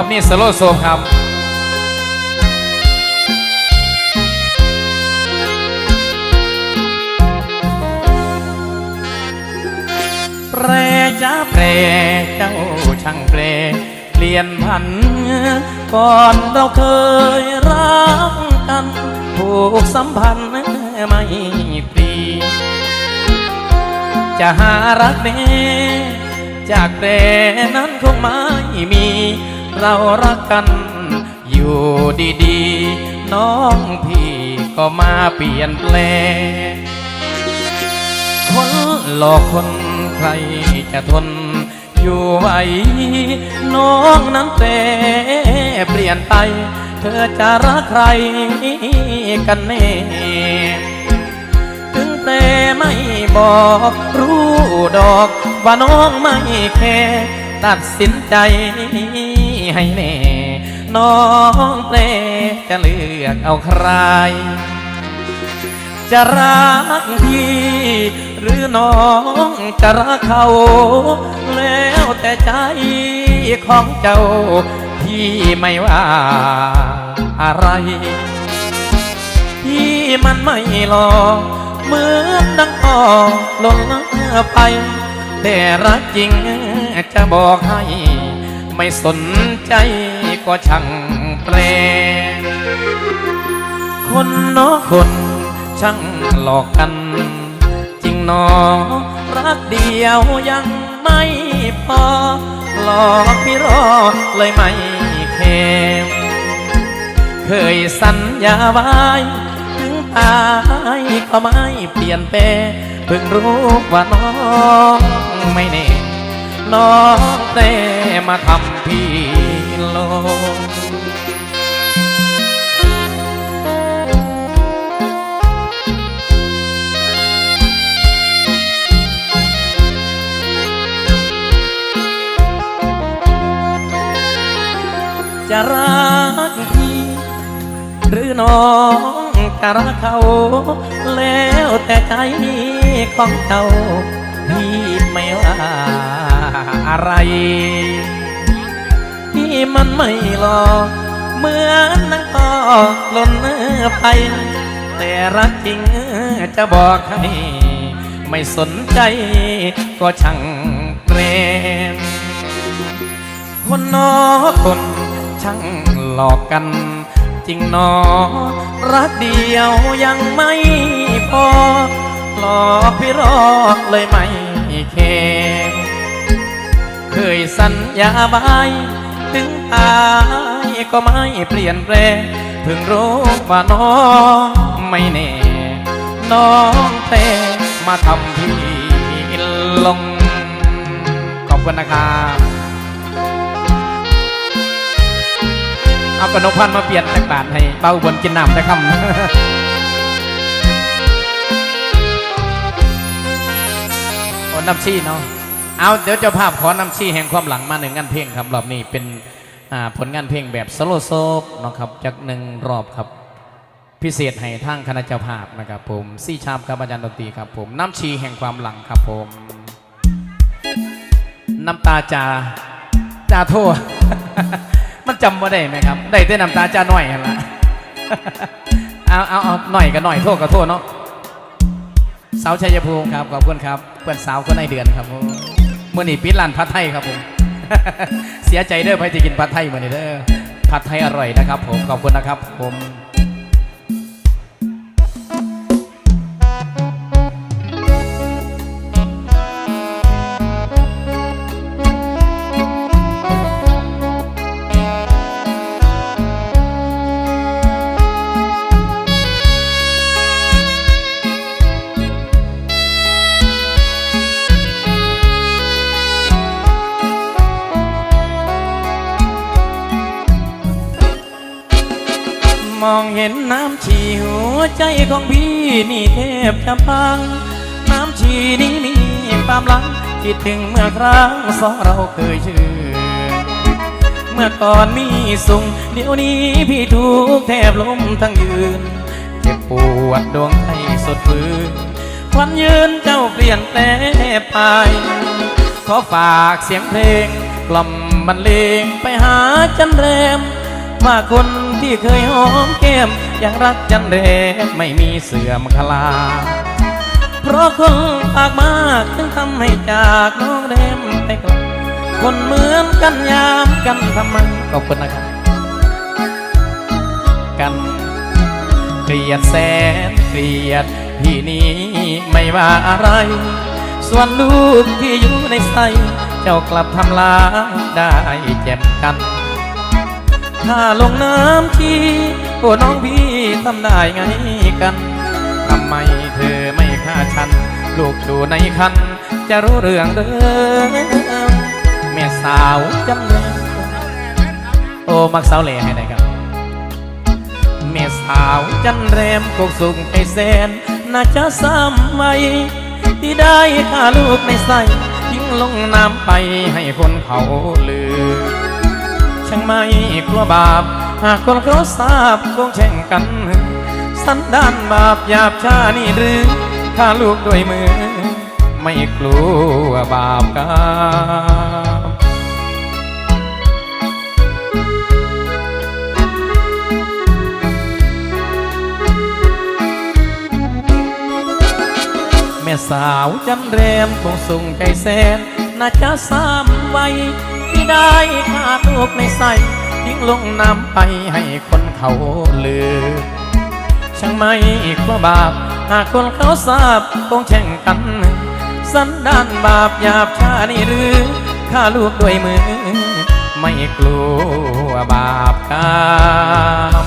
อบนี้สโลโซมครับแปรจ้าแปรเจ้าช่างแปรเปลี่ยนพัน ก่อนเราเคยรักกันผูกสัมพันธ์ไม่ปรีจะหารักแน่จากแปรนั้นคงไม่มี เรารักกัน อยู่ดีๆ น้องพี่ก็มาเปลี่ยนแปลงคนหลอกคนใครจะทนอยู่ไหวน้องนั้นแปรเปลี่ยนไป เธอจะรักใครกันแน่ถึงแต่ไม่บอกรู้ดอกว่าน้องไม่แค่ตัดสินใจ ให้แน่ น้องเปรจะเลือกเอาใคร จะรักพี่ หรือน้องจะรักเขา แล้วแต่ใจของเจ้า พี่ไม่ว่าอะไร พี่มันไม่หลอกเหมือนดังอ่อหล่นไปแต่รักจริงจะบอกให้ ไม่สนใจก็ช่างแปรคนเนาะคนช่างหลอกกัน จริงนอรักเดียวยังไม่พอ หลอกพี่รอเลยไม่เค็มเคยสัญญาไว้ถึงตายก็ไม่เปลี่ยนแปลงเพิ่งรู้ว่าน้องไม่แน่น้องแต่ มาทำพี่ลงจะรักพี่หรือน้องจะรักเขาแล้วแต่ใจของเจ้าพี่ไม่ว่าอะไร มันไม่หลอกเหมือนนังก็หล่นไปแต่รักจริงจะบอกให้ไม่สนใจก็ช่างเปรมคนนอคนช่างหลอกกัน จริงนอรักเดียวยังไม่พอหลอกพี่รอกเลยไม่เคเคยสัญญาไว้ ถึงตายก็ไม่เปลี่ยนแปลงเพิ่งรู้ว่าน้องไม่แน่ น้องแต่มาทำพี่ลง ขอบคุณนะครับเอากระนกพันมาเปลี่ยนจากบาทให้เบาบนกินน้ำได้คำโอ้น้ำชี้เนาะ เอาเดี๋ยวเจ้าภาพขอน้ำชี้แห่งความหลังมาหนึ่งงานเพลงครับรอบนี้เป็นผลงานเพลงแบบสโลโซกเนาะครับจากหนึ่งรอบครับ พิเศษให้ทางคณะเจ้าภาพนะครับผมซี่ชาบครับอาจารย์ดนตรีครับผมน้ำชีแห่งความหลังครับผม น้ำตาจาจาโทษมันจำว่าได้ไหมครับ ได้แต่น้ำตาจาหน่อยหั่นละเอาเอาเอาหน่อยก็หน่อยโทษก็โทษเนาะสาวชัยภูมิครับขอบคุณครับเพื่อนสาวคนในเดือนครับผม เมื่อนี้ปิดร้านผัดไทยครับผม เสียใจเด้อไปจะกินผัดไทยมื่อนี้เด้อผัดไทยอร่อยนะครับ ผมขอบคุณนะครับผม มองเห็นน้ำชีหัวใจของพี่นี่แทบจะพัง น้ำชีนี้มีความหลังคิดถึงเมื่อครั้งสองเราเคยชื่นเมื่อก่อนมีสุงเดี๋ยวนี้พี่ถูกแทบล้มทั้งยืน เจ็บปวดดวงใจสดฟื้นควันยืนเจ้าเปลี่ยนแปลไปขอฝากเสียงเพลงกล่อมบรรเลงไปหาจันแรมว่าคน ที่เคยหอมแก้มยังรักจันแรมไม่มีเสื่อมคลา เพราะคนปากมากจึงทำให้จากน้องแรมไปกลคนเหมือนกันยามกันทำไมขอบคุณนะครับ กันเกลียดแสนเกลียดพี่นี้ไม่ว่าอะไร ส่วนลูกที่อยู่ในไส้เจ้ากลับทำลายได้แจ่มกัน ถ้าลงน้ำทีโอ้น้องพี่ทำได้ไงกันทำไมเธอไม่ฆ่าฉัน ลูกอยู่ในคัน จะรู้เรื่องเดิมแม่สาวจำเลยโอ้มักสาวเหล่ให้ได้ครับแม่สาวจันแรมกกสุงไปแสนน่าจะซ้ำไว้ที่ได้ฆ่าลูกในใส่ทิ้งลงน้ำไปให้คนเขาลือ ช่างไม่กลัวบาป หากคนเขาทราบคงแช่งกัน สันดานบาปหยาบช้านี่หรือฆ่าลูกด้วยมือ ไม่กลัวบาปกรรมแม่สาวจันแรมคงส่งใจแสนน่าจะซ้ำไว้ ที่ได้ฆ่าลูกในใส่ทิ้งลงน้ำไปให้คนเขาลือ ช่างไม่กลัวบาป หากคนเขาทราบคงแช่งกัน สันดานบาปหยาบช้านี่หรือฆ่าลูกด้วยมือ ไม่กลัวบาปกรรม